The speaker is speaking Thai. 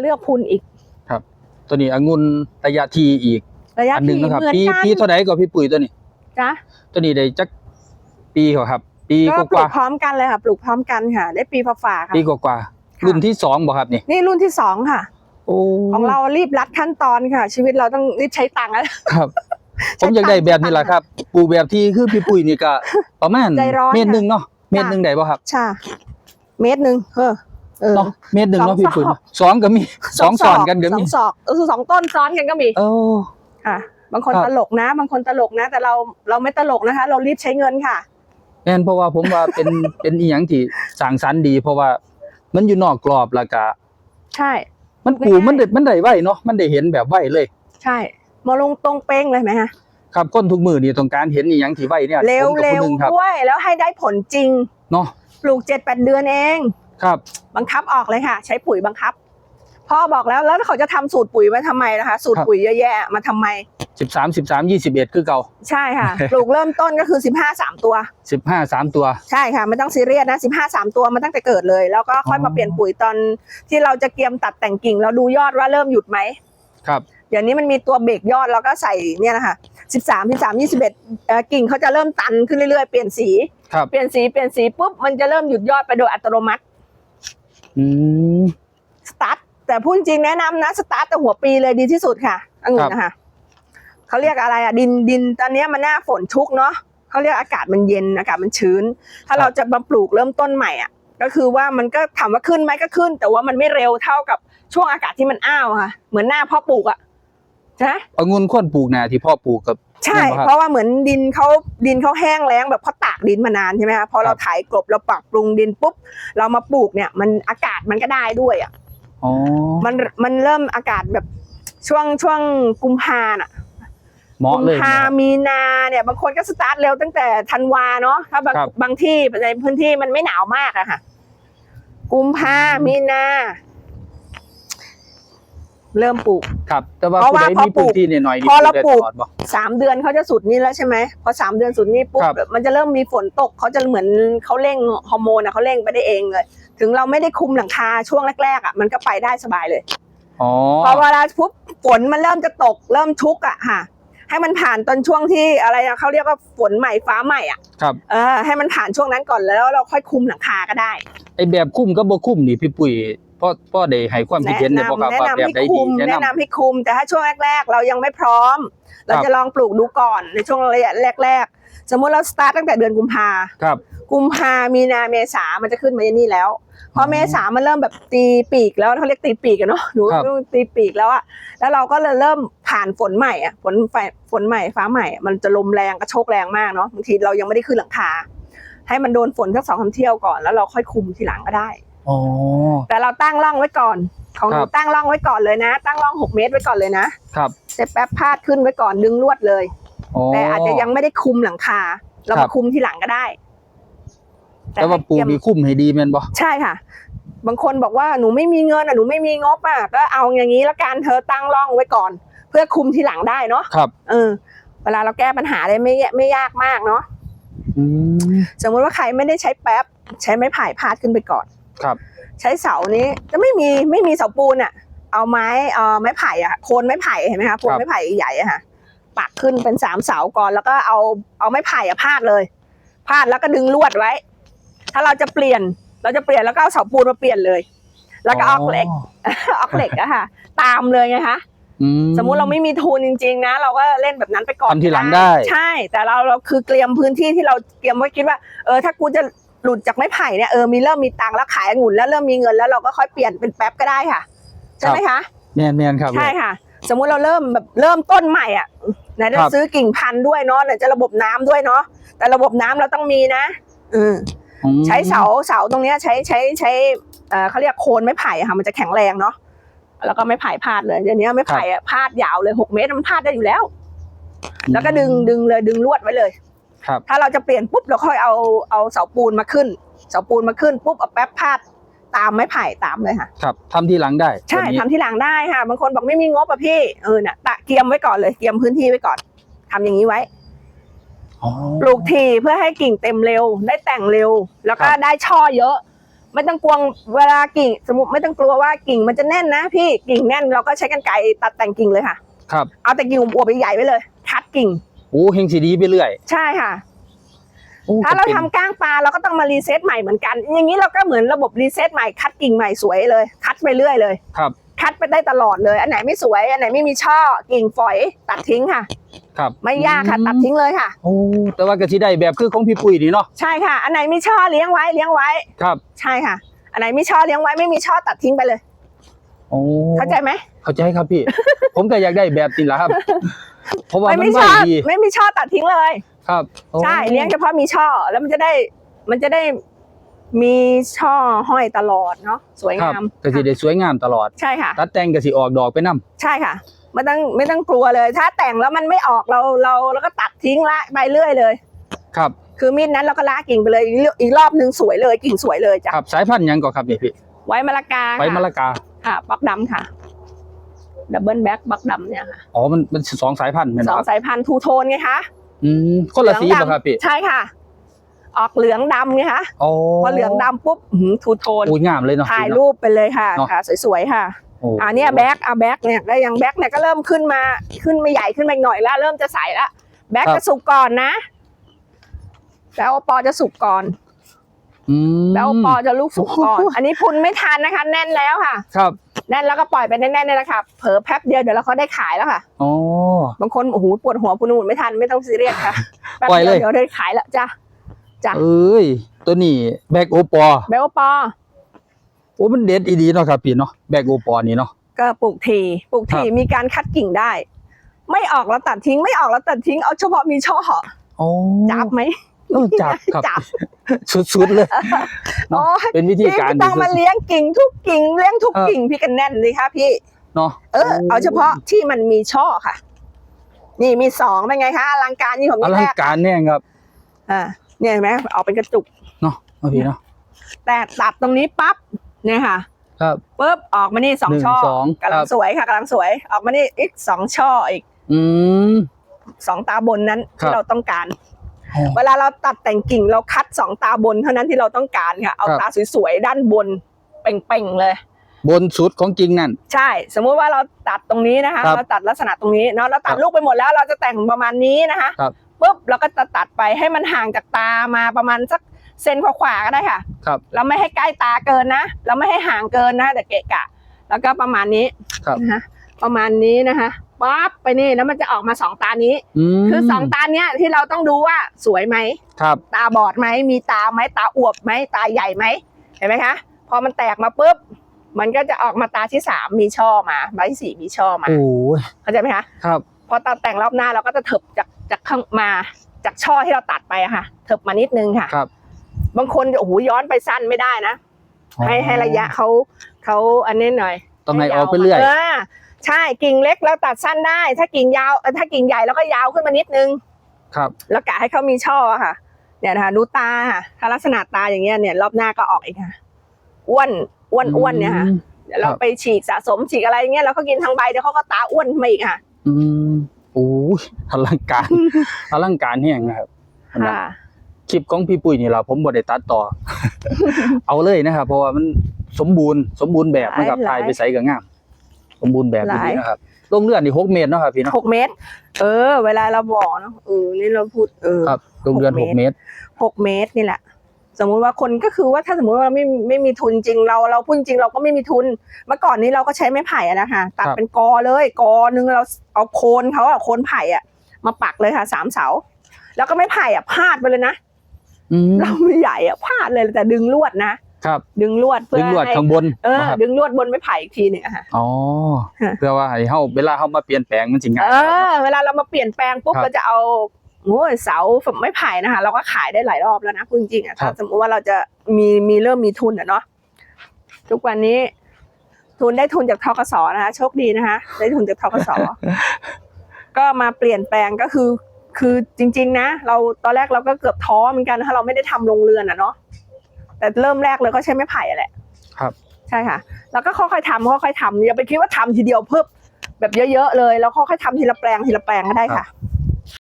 เลือกพุนอีก ครับ ตัวนี้องุ่นระยะทีอีก ระยะอันหนึ่ที่งนะครับ เหมือนปีกันปีเท่าไหร่ก็พี่ปุ๋ยตัวนี้ จ้ะตัวนี้ได้จักปีกว่าครับ ปีก็กปลูว่ากพร้อมกันเลยค่ะ ปลูกพร้อมกันค่ะ ได้ปีฝ่าๆค่ะๆปีกว่าค่ะๆรุ่นที่สองบ่ครับนี่นี่รุ่นที่สองค่ะ โอ้ของเรารีบรัดขั้นตอนค่ะ ชีวิตเราต้องรีบใช้ตังค์แล้ว ครับ ผมอยากได้แบบนี้แหละครับปลูกแบบที่คือพี่ปุ๋ยนี่ก็ประมาณใจร้อนเมตรหนึ่งค่ะเนาะเมตรหนึ่งได้ป่ะครับ ใช่เมตรหนึ่งเออ เออเนาะเมตรหนึ่งสองเนาะพี่ปุ๋ยศอกเนาะสองก็มีสองสอนกันก็สอมีงศอกเออสองต้นซ้อนกันก็มีเออค่ะ บางคนครับตลกนะ บางคนตลกนะ แต่เราเราไม่ตลกนะคะ เรารีบใช้เงินค่ะแม่นเพราะว่าผมว่าเป็นเป็นอีหยังที่สร้างสรรค์ดี เพราะว่ามันอยู่นอกกรอบแล้วก็ใช่ มันปลูกมันได้มันได้ไวเนาะมันได้เห็นแบบไวเลย ใช่มาลงตรงเป้งเลยไหมฮะครับคนทุกมือนี่ต้องการเห็นอีหยังที่ไวเนี่ยเร็วผมกับเร็ผู้วหนึงครับด้วยแล้วให้ได้ผลจริงเนาะปลูกเจ็ดแปดเดือนเอง ครับบังคับออกเลยค่ะ ใช้ปุ๋ยบังคับพ่อบอกแล้วแล้วเขาจะทำสูตรปุ๋ยมาทำไมนะคะ สูตรปุ๋ยเยอะแยะมาทำไม13 13 21คือเก่า ใช่ค่ะปลูกเริ่มต้นก็คือสิบห้าสามตัว15 3ตัว ใช่ค่ะไม่ต้องซีเรียสนะสิบห้าสามตัวมาตั้งแต่เกิดเลย แล้วก็ค่อยอ๋อมาเปลี่ยนปุ๋ยตอนที่เราจะเกียมตัดแต่งกิ่ง เราดูยอดว่าเริ่มหยุดไหมครับเดี๋ยวนี้มันมีตัวเบรกยอดแล้วก็ใส่เนี่ยนะคะสิบสามสิบสามยี่สิบเอ็ดกิ่งเขาจะเริ่มตันขึ้นเรื่อยๆเปลี่ยนสีครับเปลี่ยนสีเปลี่ยนสีปุ๊บมันจะเริ่มหยุดยอดไปโดยอัตโนมัติ อืมสตาร์ทแต่พูดจริงแนะนำนะสตาร์ทแต่หัวปีเลยดีที่สุดค่ะองุ่นนะคะเขาเรียกอะไรอะดินดินตอนเนี้ยมันหน้าฝนชุกเนาะเขาเรียกอากาศมันเย็นอากาศมันชื้น ถ้าเราจะมาปลูกเริ่มต้นใหม่อะก็คือว่ามันก็ถามว่าขึ้นไหมก็ขึ้น แต่ว่ามันไม่เร็วเท่ากับช่วงอากาศที่มันอ้าวค่ะ เหมือนหน้าเพ่อปลูกอะใช่ไหมองุ่นควรปลูกนาที่พ่อปลูกกับ ใช่นั่นปะครับเพราะว่าเหมือนดินเขาดินเขาแห้งแล้งแบบเพราะตากดินมานานใช่ไหมคะพอเราครับไถกลบเราปรับปรุงดินปุ๊บ เรามาปลูกเนี่ยมันอากาศมันก็ได้ด้วยอะอ๋อมันมันเริ่มอากาศแบบช่วงช่วงกุมภาน่ะเหมาะกุมเลยภานะครับมีนาเนี่ยบางคนก็สตาร์ทเร็วตั้งแต่ธันวาเนาะถ้าบางครับบางที่ในพื้นที่มันไม่หนาวมากอะค่ะ กุมภามีนา เริ่มปลูก ครับ แต่ว่าเพราะผู้ว่าใดพอมีพื้นที่หน่อยๆนี่พอเราได้ปลูกตลอดบ่ สามเดือนเขาจะสุดนี่แล้วใช่ไหมพอสามเดือนสุดนี่ปุ๊บครับ มันจะเริ่มมีฝนตกเขาจะเหมือนเขาเร่งฮอร์โมนอะเขาเร่งไปได้เองเลย ถึงเราไม่ได้คุมหลังคาช่วงแรกๆอะมันก็ไปได้สบายเลย อ๋อพอเวลาปุ๊บฝนมันเริ่มจะตกเริ่มชุกอะค่ะ ให้มันผ่านตอนช่วงที่อะไรอะเขาเรียกว่าฝนใหม่ฟ้าใหม่อะครับเออให้มันผ่านช่วงนั้นก่อนแล้วเราค่อยคุมหลังคาก็ได้ ไอแบบคุ้มกับบ่คุ้มนี่พี่ปุ๋ย พ่อพ่อได้ให้ความคิดแนะเห็นในบ่นำครับแนะว่าแบบนำให้ใดดีคุมแนะแนะนำนำให้คุม แต่ถ้าช่วงแรก ๆ เรายังไม่พร้อม เราครับจะลองปลูกดูก่อนในช่วงระยะแรก ๆ สมมุติเราสตาร์ทตั้งแต่เดือนกุมภาครับกุมภามีนาเมษามันจะขึ้นมาอย่างนี้แล้วพออ๋อเมษามันเริ่มแบบตีปีกแล้วเขาเรียกตีปีกอะเนาะหนูครับตีปีกแล้วอะแล้วเราก็เลยเริ่มผ่านฝนใหม่อะฝนไฟฝนใหม่ฟ้าใหม่อะมันจะลมแรงกระโชกแรงมากเนาะบางทีเรายังไม่ได้ขึ้นหลังคาให้มันโดนฝนสักสองสามเที่ยวก่อนแล้วเราค่อยคุมทีหลังก็ได้ อ๋อ แต่เราตั้งร่องไว้ก่อน ของหนูครับ ตั้งร่องไว้ก่อนเลยนะ ตั้งร่องหกเมตรไว้ก่อนเลยนะครับเสร็จแป๊บพาดขึ้นไว้ก่อนดึงลวดเลย อ๋อ แต่อาจจะยังไม่ได้คุมหลังคา เราครัมาบ คุมทีหลังก็ได้แต่ว่าปลูกให้เตรีมียมคุ้มให้ดีแม่นบ่ ใช่ค่ะ บางคนบอกว่าหนูไม่มีเงินอะหนูไม่มีงบอะก็เอาอย่างนี้ละกันเธอตั้งร่องไว้ก่อน เพื่อคุมทีหลังได้เนาะครับ เออ เวลาเราแก้ปัญหาได้ไม่ไม่ยากมากเนาะอืมสมมติว่าใครไม่ได้ใช้แป๊บ ใช้ไม้ไผ่พาดขึ้นไปก่อน ครับ ใช้เสานี้จะไม่มีไม่มีเสาปูนอะ เอาไม้เอ่อไม้ไผ่อะโคนไม้ไผ่เห็นไหมคะโคนไม้ไผ่ใหญ่ๆอะค่ะปักขึ้นเป็นสามเสาก่อนแล้วก็เอาเอาไม้ไผ่อะพาดเลยพาดแล้วก็ดึงลวดไว้ ถ้าเราจะเปลี่ยนเราจะเปลี่ยนแล้วก็เอาเสาปูนมาเปลี่ยนเลย แล้วก็ออกเหล็กออกเหล็กอะค่ะ ตามเลยไงคะอืสมมุติเราไม่มีทุนจริง ๆ นะ เราก็เล่นแบบนั้นไปก่อนทำทีหลังได้ ใช่ แต่เราเราคือเตรียมพื้นที่ที่เราเตรียมไว้คิดว่า เออถ้ากูจะ หลุดจากไม้ไผ่เนี่ยเออมีเริ่มมีตังค์แล้วขายองุ่นแล้วเริ่มมีเงินแล้วเราก็ค่อยเปลี่ยนเป็นแป๊บก็ได้ค่ะใช่ไหมคะแม่นแม่นครับใช่ค่ะ สมมุติเราเริ่มแบบเริ่มต้นใหม่อะไหนจะครับซื้อกิ่งพันธุ์ด้วยเนาะไหนจะระบบน้ำด้วยเนาะแต่ระบบน้ำเราต้องมีนะอืมอืมใช้เสาเสาตรงเนี้ยใช้ใช้ใช้เอ่อเขาเรียกโคนไม้ไผ่อะค่ะมันจะแข็งแรงเนาะแล้วก็ไม้ไผ่พาดเลยเดี๋ยวนี้ไม้ไผ่อะพาดยาวเลยหกเมตรมันพาดได้อยู่แล้ว แล้วก็ดึงดึงเลยดึงลวดไว้เลย ครับถ้าเราจะเปลี่ยนปุ๊บเราค่อยเอาเอาเสาปูนมาขึ้น เสาปูนมาขึ้นปุ๊บเอาแป๊บพาดตามไม้ไผ่ตามเลยค่ะครับทำทีหลังได้ใช่แบบนี้ทำที่หลังได้ค่ะบางคนบอกไม่มีงบอะพี่เออน่ะตะเกียมไว้ก่อนเลยเกียมพื้นที่ไว้ก่อนทำอย่างนี้ไว้อ๋อปลูกทีเพื่อให้กิ่งเต็มเร็ว ได้แต่งเร็ว แล้วก็ครับได้ช่อเยอะ ไม่ต้องกลัวเวลากิ่ง สมมติไม่ต้องกลัวว่ากิ่งมันจะแน่นนะพี่กิ่งแน่นเราก็ใช้กันไกรตัดแต่งกิ่งเลยค่ะ ครับ เอาแต่กิ่งอวบๆใหญ่ๆไว้เลยคัดกิ่ง โอ้เฮงสีดีไปเรื่อย ใช่ค่ะโอ้ถ้าเราจะป็นทำก้างปลาเราก็ต้องมารีเซ็ตใหม่เหมือนกัน อย่างนี้เราก็เหมือนระบบรีเซ็ตใหม่คัดกิ่งใหม่สวยเลย คัดไปเรื่อยเลย ครับ คัดไปได้ตลอดเลย อันไหนไม่สวยอันไหนไม่มีช่อกิ่งฝอยตัดทิ้งค่ะ ครับ ไม่ยากค่ะตัดทิ้งเลยค่ะโอ้แต่ว่าก็สิได้แบบคือของพี่ปุ้ยนี่เนาะใช่ค่ะ อันไหนมีช่อเลี้ยงไว้เลี้ยงไว้ ครับ ใช่ค่ะ อันไหนมีช่อเลี้ยงไว้ไม่มีช่อตัดทิ้งไปเลยโอ้ เข้าใจไหมเข้าใจครับพี่ ผมก็อยากได้แบบนี้แหละครับ เพราะว่าไม่มันมีไหวช่อดีไม่มีช่อตัดทิ้งเลย ครับโอ้ใช่เลี้ยงเฉพาะมีช่อแล้วมันจะได้มันจะได้มีช่อห้อยตลอดเนาะสวยครับงามก็สิได้สวยงามตลอดใช่ค่ะตัดแต่งก็สิออกดอกไปนํใช่ค่ะไม่ต้องไม่ต้องกลัวเลย ถ้าแต่งแล้วมันไม่ออกเราเราเราก็ตัดทิ้งละไปเรื่อยเลย ครับ คือมีดนั้นเราก็ละกิ่งไปเลยอีกอีกรอบนึงสวยเลยกิ่งสวยเลยจ้ะครับสายพันธุ์หยังก่อนครับนี่พี่ไว้มะละกาไว้ค่ะมะละกา ค่ะบักดำค่ะดับเบิลแบ็กบักดำเนี่ยค่ะอ๋อมันมันสองสายพันธุ์แม่นสบ่องครับสายพันธุ์ทูโทนไงคะอืมคนละสีเหลืองบ่ดำครับพี่ใช่ค่ะ ออกเหลืองดำไงคะอ๋อพอเหลืองดำปุ๊บอื้อหือทูโทนอุ้ยงามเลยเนาะถ่ายพี่เนะรูปไปเลยค่ะเนอะค่ะสวยๆค่ะโอ้อ่าเนี่ยแบ็กอะแบ็กเนี่ยก็ยังแบ็กเนี่ยก็เริ่มขึ้นมาขึ้นมาใหญ่ขึ้นมาอีกหน่อยแล้ว เริ่มจะใสแล้วแบ็กจะสุกก่อนนะ แล้วปอจะสุกก่อนอืม แล้วปอจะลูกสุกก่อน อันนี้พุนไม่ทันนะคะ แน่นแล้วค่ะ ครับ แน่นแล้วก็ปล่อยไปแน่นๆเนี่ยแหละค่ะเผลอแป๊บเดียวเดี๋ยวเราก็ได้ขายแล้วค่ะอ๋อบางคนโอ้โหปวดหัวพุนหมุนไม่ทันไม่ต้องซีเรียสค่ะแป๊บปล่อยเดีเลยยวเดี๋ยวได้ขายแล้วจ้ะจ้ะเอ้ยตัวนี้แบกโอปอเบลปอโอ้มันเด็ดอีดีเนาะครับพี่เนาะแบกโอปอนี่เนาะก็ปลูกทีปลูกทีครับมีการคัดกิ่งได้ ไม่ออกแล้วตัดทิ้งไม่ออกแล้วตัดทิ้งเอาเฉพาะมีช่อโอ้จับไหม เออจับครับ จับ สุดๆเลยเนาะโอ้ยเป็นวิธีพี่การต้องมาที่สุดเลี้ยงกิ่งทุกกิ่งเลี้ยงทุกเออกิ่งพี่กันแน่นเลยค่ะพี่ เนาะเออ เอาเฉพาะที่มันมีช่อค่ะ นี่มีสองเป็นไงคะอลังการนี่ผมอมีลังแรกการเนี่ยครับ อ่าเนี่ยเห็นไหมออกเป็นกระจุก เนาะเอาพี่เนาะแต่ตัดตรงนี้ปั๊บเนี่ยค่ะครับ ปุ๊บออกมานี่สองหนึ่งช่อสองกำลัครังบ สวยค่ะกำลังสวย ออกมานี่อีกสองช่ออีกอืม สองตาบนนั้นครัที่บ เราต้องการโอ้ เวลาเราตัดแต่งกิ่งเราคัดสองตาบนเท่านั้นที่เราต้องการค่ะ เอาครับตาสวยๆด้านบนเป่งๆเลย บนสุดของจริงนั่น ใช่ สมมุติว่าเราตัดตรงนี้นะคะครับเราตัดลักษณะตรงนี้เนาะเราตัดครับลูกไปหมดแล้วเราจะแต่งประมาณนี้นะคะครับปุ๊บเราก็จะตัดไปให้มันห่างจากตามาประมาณสักเซนขวาๆก็ได้ค่ะ ครับ เราไม่ให้ใกล้ตาเกินนะ เราไม่ให้ห่างเกินนะแต่เกะกะ แล้วก็ประมาณนี้ครับนะคะประมาณนี้นะคะ ปั๊บไปนี่แล้วมันจะออกมาสองตานี้อืมคือสองตาเนี้ยที่เราต้องดูว่าสวยไหม ครับ ตาบอดไหมมีตาไหมตาอวบไหมตาใหญ่ไหมเห็นไหมคะพอมันแตกมาปุ๊บมันก็จะออกมาตาที่สามมีช่อมาใบที่สี่มีช่อมาโอ้ยเข้าใจไหมคะครับ พอตัดแต่งรอบหน้าเราก็จะเถิบจากจากข้างมาจากช่อที่เราตัดไปอะค่ะเถิบมานิดนึงค่ะ ครับบางคนโอ้โหย้อนไปสั้นไม่ได้นะ ให้ให้ระยะเขาเขาอันนี้หน่อยต้องให้ออกไปเรื่อยเออ ใช่กิ่งเล็กแล้วตัดสั้นได้ ถ้ากิ่งยาวเอ่อถ้ากิ่งใหญ่แล้วก็ยาวขึ้นมานิดนึง ครับ แล้วกะให้เขามีช่อค่ะ เนี่ยนะคะดูตาค่ะถ้าลักษณะตาอย่างเงี้ยเนี่ยรอบหน้าก็ออกอีกค่ะอ้วนอ้วนอ้วนเนี่ยค่ะอืมเดี๋ยวเราครับ ไปฉีกสะสมฉีกอะไรอย่างเงี้ยเราก็กินทั้งใบเดี๋ยวเขาก็ตาอ้วนขึ้นมาอีกค่ะอืมโอ้ยอลังการ อลังการเนี่ยนะครับอันนั้นค่ะ คลิปของพี่ปุ้ยนี่เราผมบ่ได้ตัดต่อ เอาเลยนะครับ เพราะว่ามันสมบูรณ์สมบูรณ์แบบนะครับหลาย ถ่ายไปใส่กับงาม สมบูรณ์แบบหลาย ดีนะครับลงเรือนนี่หกเมตรเนาะครับพี่เนาะหกเมตร เออ เวลาเราบอกเนาะเออนี่เราพูดเออ ครับลงเรือนหหกกเมเมตตร รหกเมตรนี่แหละ สมมุติว่าคนก็คือว่าถ้าสมมติว่าเราไม่ไม่มีทุนจริงเราเราพูดจริงเราก็ไม่มีทุน เมื่อก่อนนี้เราก็ใช้ไม้ไผ่อะนะคะตัดครับ เป็นกอเลยกอนึงเราเอาโคนเขาอะโคนไผ่อะมาปักเลยค่ะสามเสา แล้วก็ไม้ไผ่อะพาดไปเลยนะ อืม เราไม่ใหญ่อะพาดเลยแต่ดึงลวดนะ ครับดึงลวดเพื่ดึองลวดให้ข้างบนเออนะครับดึงลวดบนไม้ไผ่อีกทีหนึ่งอะค่ะ อ๋อฮะ เพื่อว่าให้เฮาเวลาเฮามาเปลี่ยนแปลงมันสิง่าย เอครับอเวลาเรามาเปลี่ยนแปลงปุ๊บครับเราจะเอาโอ้ยเสาไม้ไผ่นะคะ เราก็ขายได้หลายรอบแล้วนะพูดจริงๆอะครัถ้าบ สมมติว่าเราจะมีมีเริ่มมีทุนอะเนาะทุกวันนี้ ทุนได้ทุนจากทกสนะคะโชคดีนะคะได้ทุนจากทกส ก็มาเปลี่ยนแปลงก็คือ คือจริง ๆ นะเราตอนแรกเราก็เกือบท้อเหมือนกันถ้าเราไม่ได้ทำโรงเรือนอะเนาะ แต่เริ่มแรกเลยก็ใช้ไม้ไผ่อะแหละครับ ใช่ค่ะ แล้วก็ค่อยๆทำค่อยๆทำอย่าไปคิดว่าทำทีเดียวเพิ่มแบบเยอะๆเลย แล้วค่อยๆทำทีละแปลงทีละแปลงก็ได้ค่ะ